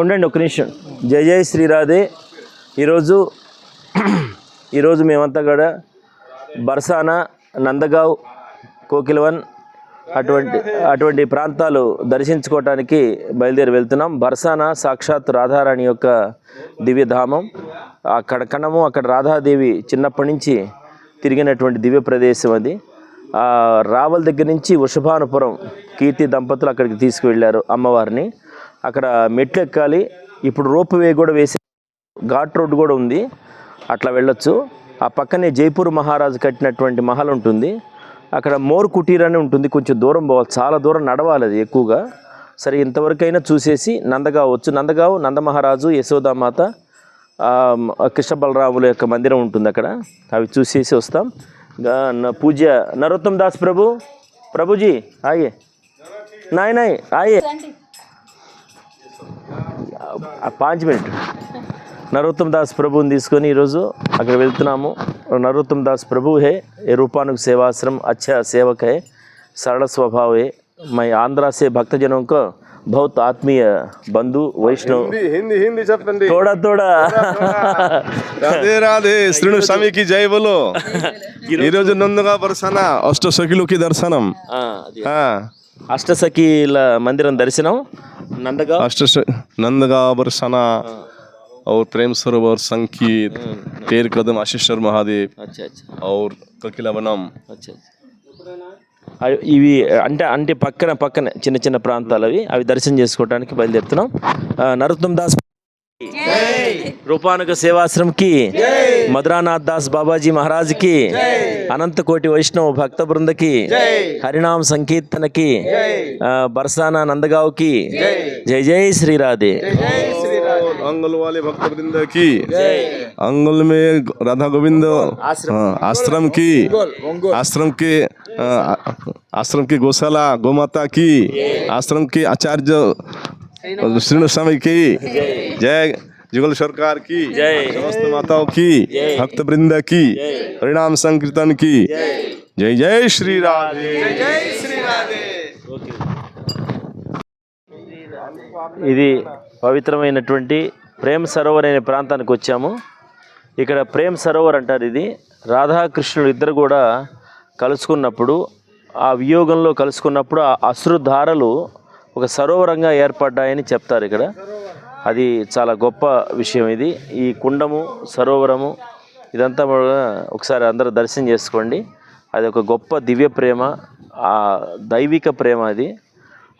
ఉండండి ఒక నిమిషం. జై జై శ్రీరాధే ఈరోజు ఈరోజు మేమంతా కూడా బర్సానా నందగావ్ కోకిలవన్ అటువంటి అటువంటి ప్రాంతాలు దర్శించుకోవటానికి బయలుదేరి వెళ్తున్నాం. బర్సానా సాక్షాత్ రాధారాణి యొక్క దివ్యధామం అక్కడ కణము అక్కడ రాధాదేవి చిన్నప్పటి నుంచి తిరిగినటువంటి దివ్య ప్రదేశం అది. రావల రావల్ దగ్గర నుంచి వృషభానుపురం కీర్తి దంపతులు అక్కడికి తీసుకువెళ్ళారు అమ్మవారిని. అక్కడ మెట్లు ఎక్కాలి ఇప్పుడు రోప్ వే కూడా వేసి ఘాట్ రోడ్ కూడా ఉంది. అట్లా వెళ్ళొచ్చు. ఆ పక్కనే జైపూర్ మహారాజు కట్టినటువంటి మహల్ ఉంటుంది. అక్కడ మోర్ కుటీర్ అని ఉంటుంది. కొంచెం దూరం పోవాలి. చాలా దూరం నడవాలి అది ఎక్కువగా. సరే ఇంతవరకైనా చూసేసి నందగావ్ వచ్చు. నందగావ్ నందమహారాజు యశోదామాత కృష్ణ బలరాముల యొక్క మందిరం ఉంటుంది అక్కడ. అవి చూసేసి వస్తాం. న- పూజ్య నరోత్తమ్ దాస్ ప్రభు. ప్రభుజీ ఆయే నాయ్ నాయ్ ఆయే పాంచ్ మినిట్ నరోత్తమ్ దాస్ ప్రభుని తీసుకొని ఈరోజు అక్కడ వెళ్తున్నాము. నరోత్తమ్ దాస్ ప్రభు ఏ రూపానుకు సేవాశ్రం అచ్చ సేవక హే సరళ స్వభావ హే. మై ఆంధ్ర సే భక్తజనం ఆత్మీయ बहुत आत्मीय హిందీ वैष्णव हिंदी हिंदी हिंदी सब थोड़ा थोड़ा राधे राधे श्रीनु ఈరోజు నందుగా దర్శన అష్టసఖిలోకి దర్శనం. అష్టసఖిల మందిరం దర్శనం. నందగా అష్ట స- నందగా పరసన और प्रेम सरोवर संगीत तेर कदम आशीश्वर महादेव అచ్చా అచ్చా और ककिलवनम అచ్చా అవి ఇవి అంటే అంటే పక్కన పక్కన చిన్న చిన్న ప్రాంతాలు అవి అవి దర్శనం చేసుకోవడానికి బయలుదేరుతున్నాం ఆ, నరోత్తమ్ దాస్ रूपानुग सेवाश्रम की। मधुरानाथ दास बाबाजी महाराज की। अनंत कोटि वैष्णव भक्त बृंद की। हरिनाम संकीर्तन की। बरसाना नंदगांव की। जय। जय श्री राधे। अंगल वाले भक्त बृंद की। अंगल में राधा गोविंद। आश्रम। हाँ, की। आश्रम के आश्रम की गौशाला गोमाता की। आश्रम के आचार्य श्रीनु स्वामी की जय जुगल सरकार की जय। समस्त माताओं की भक्त वृंद की परिणाम संकीर्तन की जय जय श्री राधे जय श्री राधे ఇది పవిత్రమైనటువంటి ప్రేమ్ సరోవర్ అనే ప్రాంతానికి వచ్చాము ఇక్కడ ప్రేమ్ సరోవర్ అంటారు ఇది రాధాకృష్ణుడు ఇద్దరు కూడా కలుసుకున్నప్పుడు ఆ వియోగంలో కలుసుకున్నప్పుడు ఆ అశ్రుధారలు ఒక సరోవరంగా ఏర్పడ్డాయని చెప్తారు ఇక్కడ. అది చాలా గొప్ప విషయం ఇది. ఈ కుండము సరోవరము ఇదంతా ఒకసారి అందరూ దర్శనం చేసుకోండి. అది ఒక గొప్ప దివ్య ప్రేమ ఆ దైవిక ప్రేమ అది.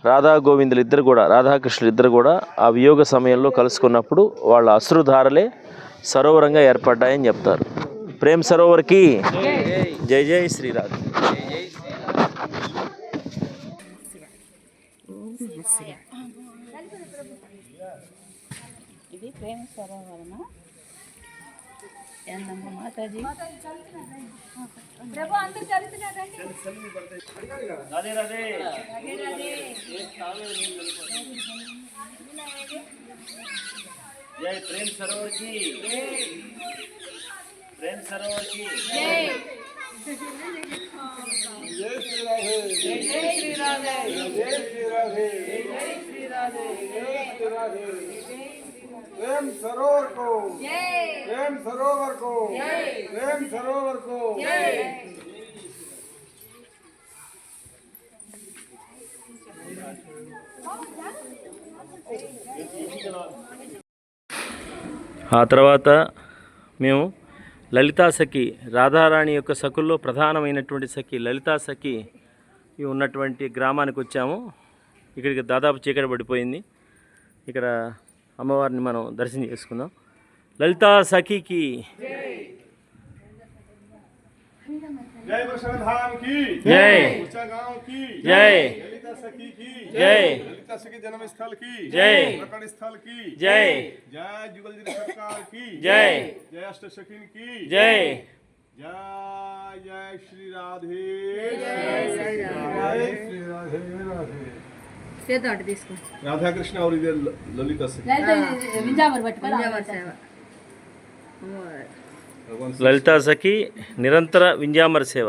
రాధా గోవిందులు ఇద్దరు కూడా రాధాకృష్ణులు ఇద్దరు కూడా ఆ వియోగ సమయంలో కలుసుకున్నప్పుడు వాళ్ళ అశ్రుధారలే సరోవరంగా ఏర్పడ్డాయని చెప్తారు. ప్రేమ్ సరోవర్కి జై. జై శ్రీరాధ ఇది ప్రేమ సరోవరమా ఏందమ్మ మాతాజీ జై ప్రేమ్ సరోవర్ కి ప్రేమ్ సరోవర్ కి प्रेम सरोवर को प्रेम सरोवर को प्रेम सरोवर को ఆ తర్వాత మేము లలితా సఖి రాధారాణి యొక్క సఖుల్లో ప్రధానమైనటువంటి సఖి లలితా సఖి ఉన్నటువంటి గ్రామానికి వచ్చాము. ఇక్కడికి దాదాపు చీకటి పడిపోయింది. ఇక్కడ అమ్మవారిని మనం దర్శనం చేసుకుందాం. లలితా సఖికి జై. జై. जय। ललिता सखी जन्म स्थल की। जय। प्रकट स्थल की। जय। जय जुगल सरकार की। जय। जय अष्ट सखीन की। जय। जय जय श्री राधे। राधा। कृष्ण और इधर हाँ। ललिता सखी निरंतर विंजामर विंजावर ಸೇವ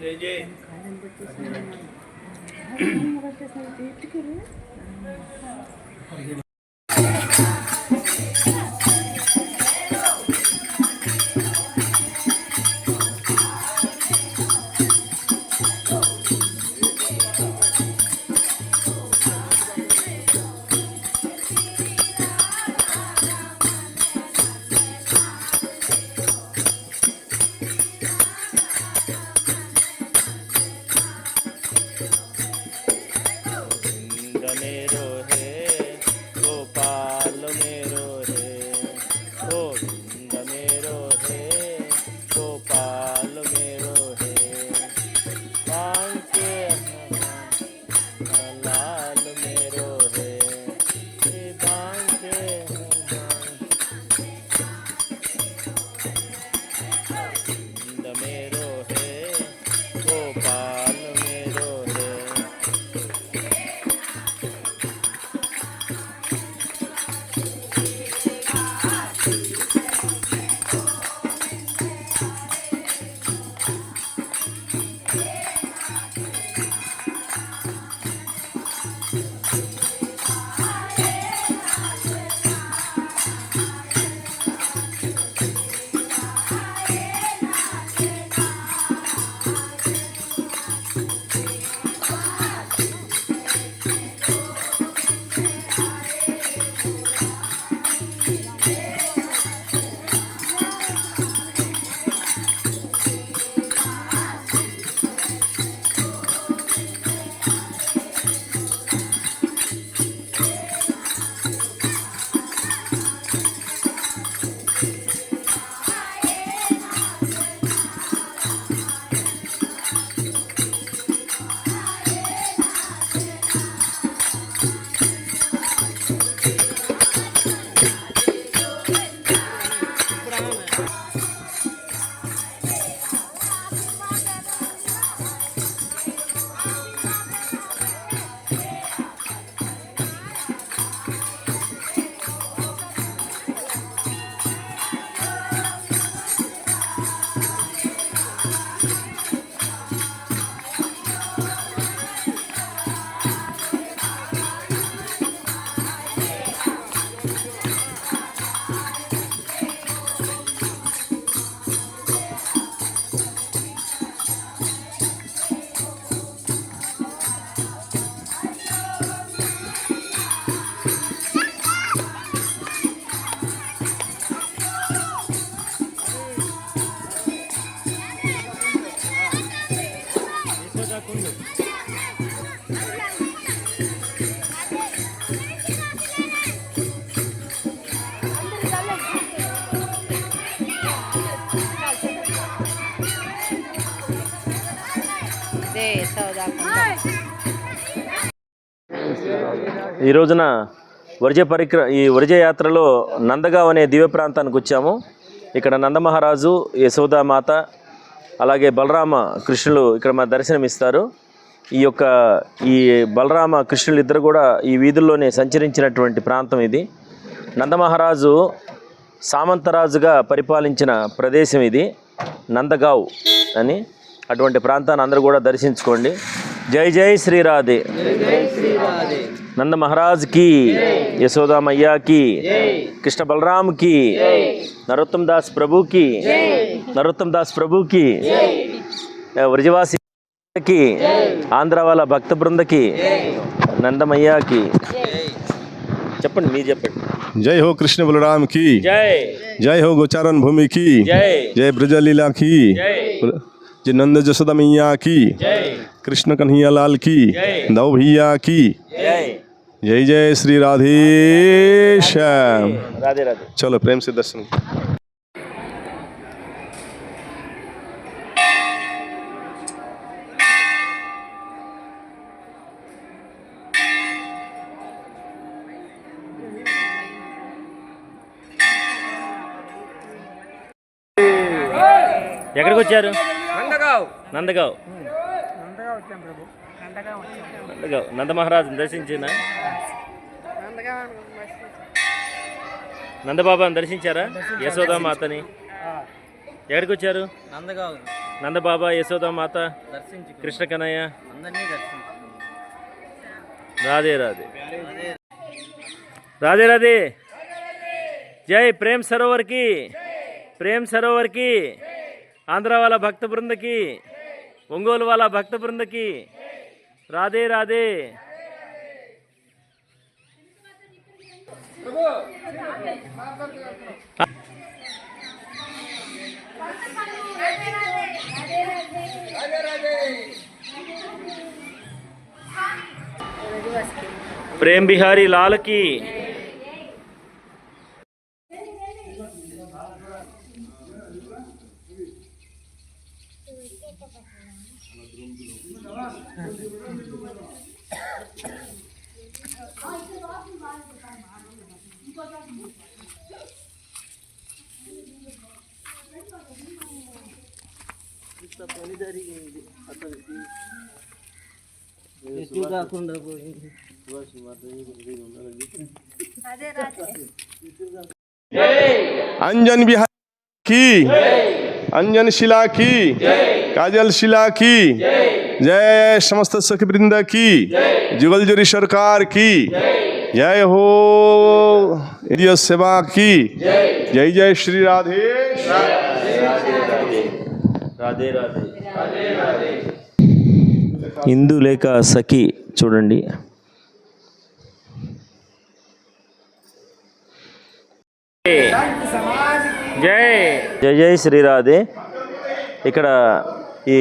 జై జై ఈ రోజున వరిజ పరిక్ర ఈ వరిజ యాత్రలో నందగావ్ అనే దివ్య ప్రాంతానికి వచ్చాము. ఇక్కడ నందమహారాజు యశోదామాత అలాగే బలరామ కృష్ణులు ఇక్కడ మా దర్శనం ఇస్తారు ఈ యొక్క ఈ బలరామ కృష్ణులు ఇద్దరు కూడా ఈ వీధుల్లోనే సంచరించినటువంటి ప్రాంతం ఇది. నందమహారాజు సామంతరాజుగా పరిపాలించిన ప్రదేశం ఇది నందగావ్ అని. అటువంటి ప్రాంతాన్ని అందరూ కూడా దర్శించుకోండి. జై జై శ్రీరాధే నంద महाराज की यशोदा मैया की कृष्ण बलराम की नरोत्तम दास प्रभु की नरोत्तम दास प्रभु की व्रजवासी की ఆంధ్ర వాళ్ళ భక్త బృందకి నందమయ్యకి చెప్పండి మీరు చెప్పండి जय हो कृष्ण बलराम की జై जय हो गोचारण भूमि की జై जय ब्रज लीला की జై जी नंद जसोदा मैया की। कृष्ण कन्हैया लाल की। दौ भैया की। जय जय श्री राधे श्याम। राधे राधे। चलो प्रेम से दर्शन। ఎక్కడికి వచ్చారు? నందగావ్. నందగావ్. నంద మహారాజుని దర్శించిన? నందబాబాని దర్శించారా? యశోదామాతని ఎక్కడికి వచ్చారు నందగావ్. నందబాబా యశోదామాత దర్శించు కృష్ణ కన్నయ్య రాధే రాధే. రాధే రాధే. జై ప్రేమ్ సరోవర్ की ప్రేమ్ సరోవర్ की ఆంధ్ర వాళ్ళ భక్త బృందకి ఒంగోలు వాళ్ళ భక్త బృందకి రాధే రాధే. ప్రేమ్ బిహారీ లాల్కి లాల్ की కాకుండా పోయింది अंजन बिहार की अंजन शिला की काजल शिला की जय समस्त सख वृंद की जुगल जोरी सरकार की जय हो ये सेवा की जय जय श्री राधे రాధే రాధే హిందూ లేక సఖి చూడండి. జై జై జై శ్రీరాధే ఇక్కడ ఈ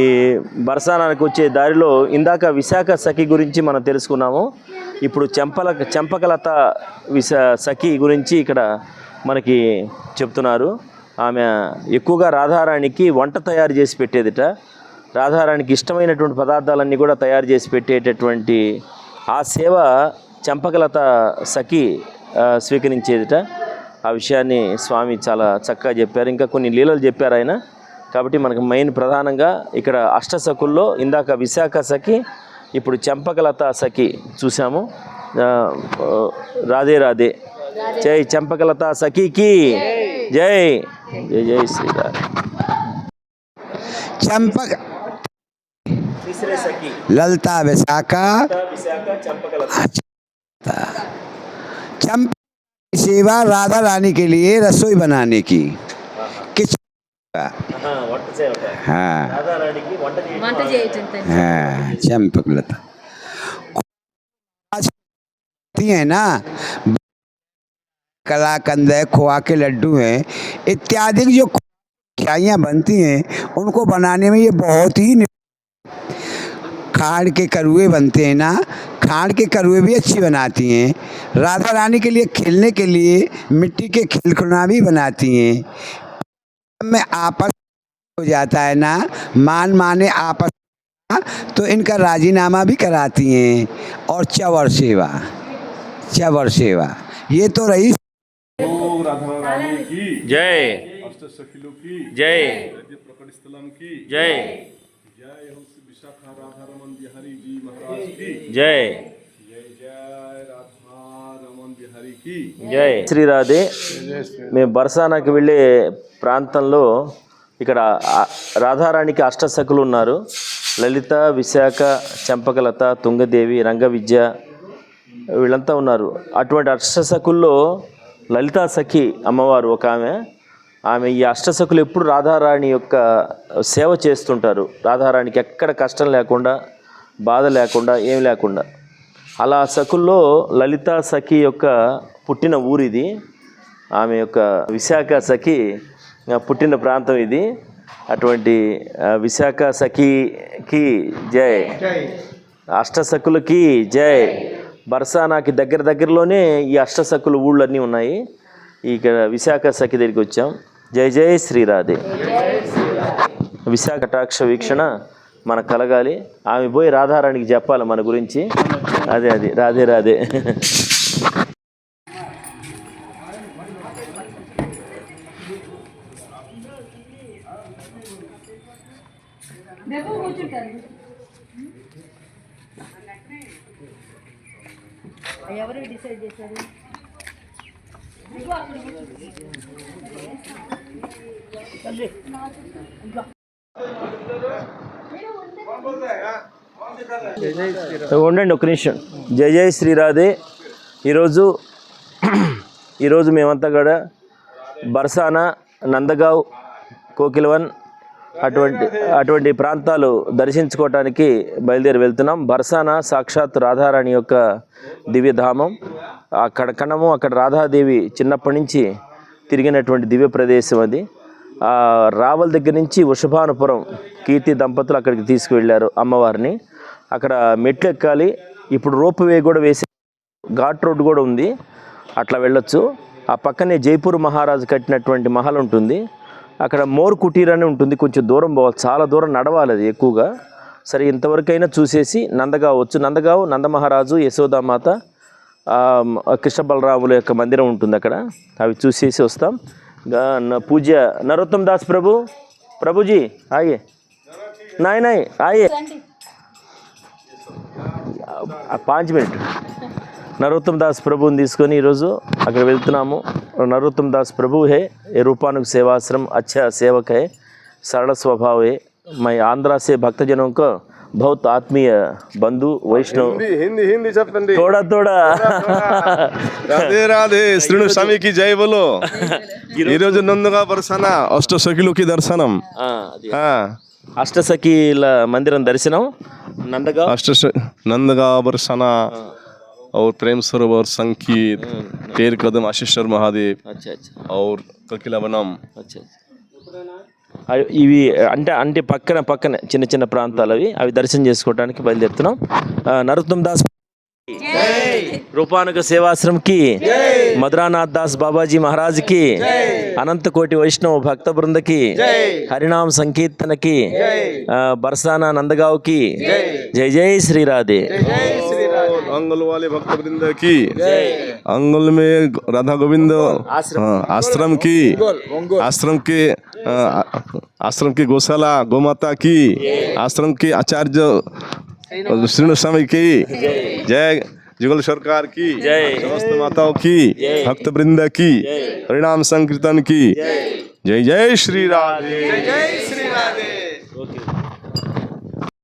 బరసానానికి వచ్చే దారిలో ఇందాక విశాఖ సఖి గురించి మనం తెలుసుకున్నాము. ఇప్పుడు చెంపల చెంపకలత విశా సఖి గురించి ఇక్కడ మనకి చెప్తున్నారు. ఆమె ఎక్కువగా రాధారాణికి వంట తయారు చేసి పెట్టేదిట. రాధారాణికి ఇష్టమైనటువంటి పదార్థాలన్నీ కూడా తయారు చేసి పెట్టేటటువంటి ఆ సేవ చంపకలత సఖి స్వీకరించేదిట. ఆ విషయాన్ని స్వామి చాలా చక్కగా చెప్పారు. ఇంకా కొన్ని లీలలు చెప్పారు ఆయన. కాబట్టి మనకు మెయిన్ ప్రధానంగా ఇక్కడ అష్టసఖుల్లో ఇందాక విశాఖ సఖి ఇప్పుడు చంపకలత సఖి చూసాము రాధే రాధే. జై చంపకలత సఖికి. జై. జై జై శ్రీరా చంపక तीसरे सखी ललता विशाखा विशाखा चंपकलता चंप की सेवा राधा रानी के लिए रसोई बनाने की किस हाँ, వంట సేవక हाँ రాధారాణికి వంట చేయడం వంట చేయటం తల్లి. हाँ चंपक लता आज होती है ना कलाकंद है खोआ के लड्डू हैं इत्यादि जो मिठाइयाँ बनती हैं उनको बनाने में ये बहुत ही नि- खाड़ के करुए बनते हैं ना खाड़ के करुए भी अच्छी बनाती हैं। राधा रानी के लिए खेलने के लिए मिट्टी के खिलखुना भी बनाती हैं। में आपस हो जाता है ना मान माने आपस तो इनका राजीनामा भी कराती हैं। और चवर सेवा चवर सेवा ये तो रही राधा रानी की జై अष्ट सखिलों की జై प्रकट स्थलम की జై जय हो श्री विशाखा राधा रमन बिहारी जी महाराज की జై जय जय राधा रमन बिहारी की జై శ్రీరాధే మేము బర్సానాకి వెళ్ళే ప్రాంతంలో ఇక్కడ ఆ- రాధారాణికి అష్టసఖులు ఉన్నారు లలిత విశాఖ చంపకలత తుంగదేవి రంగ విద్య వీళ్ళంతా ఉన్నారు అటువంటి అష్టసఖుల్లో లలితా సఖి అమ్మవారు ఒక ఆమె ఆమె ఈ అష్టసకులు ఎప్పుడు రాధారాణి యొక్క సేవ చేస్తుంటారు. రాధారాణికి ఎక్కడ కష్టం లేకుండా బాధ లేకుండా ఏం లేకుండా. అలా సఖుల్లో లలిత సఖి యొక్క పుట్టిన ఊరిది. ఆమె యొక్క విశాఖ సఖి పుట్టిన ప్రాంతం ఇది. అటువంటి విశాఖ సఖికి జై. అష్టసకులకి జై. బర్సానాకి దగ్గర దగ్గరలోనే ఈ అష్టసకుల ఊళ్ళన్నీ ఉన్నాయి. ఇక్కడ విశాఖ సఖి దగ్గరికి వచ్చాం. జై జై శ్రీరాధే విశాఖటాక్ష వీక్షణ మనకు కలగాలి. ఆమె పోయి రాధారాణికి చెప్పాలి మన గురించి. అదే అది. రాధే రాధే. ఎవరు డిసైడ్ చేశారు? ఉండండి ఒక నిమిషం. జయ జయ శ్రీరాధే ఈరోజు ఈరోజు మేమంతా కూడా బర్సానా నందగావ్ కోకిలవన్ అటువంటి అటువంటి ప్రాంతాలు దర్శించుకోవటానికి బయలుదేరి వెళ్తున్నాం. బర్సానా సాక్షాత్ రాధారాణి యొక్క దివ్యధామం అక్కడ కణము అక్కడ రాధాదేవి చిన్నప్పటి నుంచి తిరిగినటువంటి దివ్య ప్రదేశం అది. రావల రావల్ దగ్గర నుంచి వృషభానుపురం కీర్తి దంపతులు అక్కడికి తీసుకువెళ్ళారు అమ్మవారిని. అక్కడ మెట్లు ఎక్కాలి ఇప్పుడు రోప్ వే కూడా వేసి ఘాట్ రోడ్ కూడా ఉంది అట్లా వెళ్ళొచ్చు. ఆ పక్కనే జైపూర్ మహారాజు కట్టినటువంటి మహల్ ఉంటుంది. అక్కడ మోర్ కుటీర్ అని ఉంటుంది కొంచెం దూరం పోవాలి చాలా దూరం నడవాలి అది ఎక్కువగా. సరే ఇంతవరకైనా చూసేసి నందగావచ్చు నందగావు నందమహారాజు యశోదామాత కృష్ణ బలరాముల యొక్క మందిరం ఉంటుంది అక్కడ. అవి చూసేసి వస్తాం. పూజ నరోత్తమ్ దాస్ ప్రభు. ప్రభుజీ ఆయే నాయ్ నాయ్ ఆయే పాంచ్ మినిట్. నరోత్తమ్ దాస్ ప్రభుని తీసుకొని ఈరోజు అక్కడ వెళ్తున్నాము. నరోత్తమ్ దాస్ ప్రభు హే రూపానికి సేవాశ్రం అచ్చ సేవకే సరళ స్వభావే మై ఆంధ్రాసే భక్తజనంకో बहुत आत्मीय बंधु वैष्णव हिंदी हिंदी हिंदी చెప్పండి थोड़ा थोड़ा రాధే రాధే శ్రీను స్వామికి జై బోలో ఈరోజు నందుగా పరసన అష్ట సఖిలోకి దర్శనం ఆ, అది. ఆ, అష్టసఖీల మందిరం దర్శనం నందగా अष्ट नंदगा बरसाना और प्रेम सरोवर संकीत तेर कदम आशीश्वर महादेव అచ్చా అచ్చా और ककिलावनम అచ్చా అవి ఇవి అంటే అంటే పక్కన పక్కన చిన్న చిన్న ప్రాంతాలు అవి. అవి దర్శనం చేసుకోవడానికి బయలుదేరుతున్నాం. నరోత్తమ్ దాస్ రూపానుక సేవాశ్రమ్కి మధురానాథ్ దాస్ బాబాజీ మహారాజ్కి అనంత కోటి వైష్ణవ భక్త బృందకి హరినామ సంకీర్తనకి బర్సానా నందగావ్కి జై జై శ్రీరాధే. अंगुल वाले भक्त वृंद की अंगुल में राधा गोविंद हाँ, आश्रम की। आश्रम के आश्रम की गौशाला गोमाता की। आश्रम के आचार्य श्रीनु स्वामी की। जय। जुगल सरकार की। जय। समस्त माताओं की। भक्त वृंद की। परिणाम संकीर्तन की। जय। जय श्री राधे। जय श्री राधे।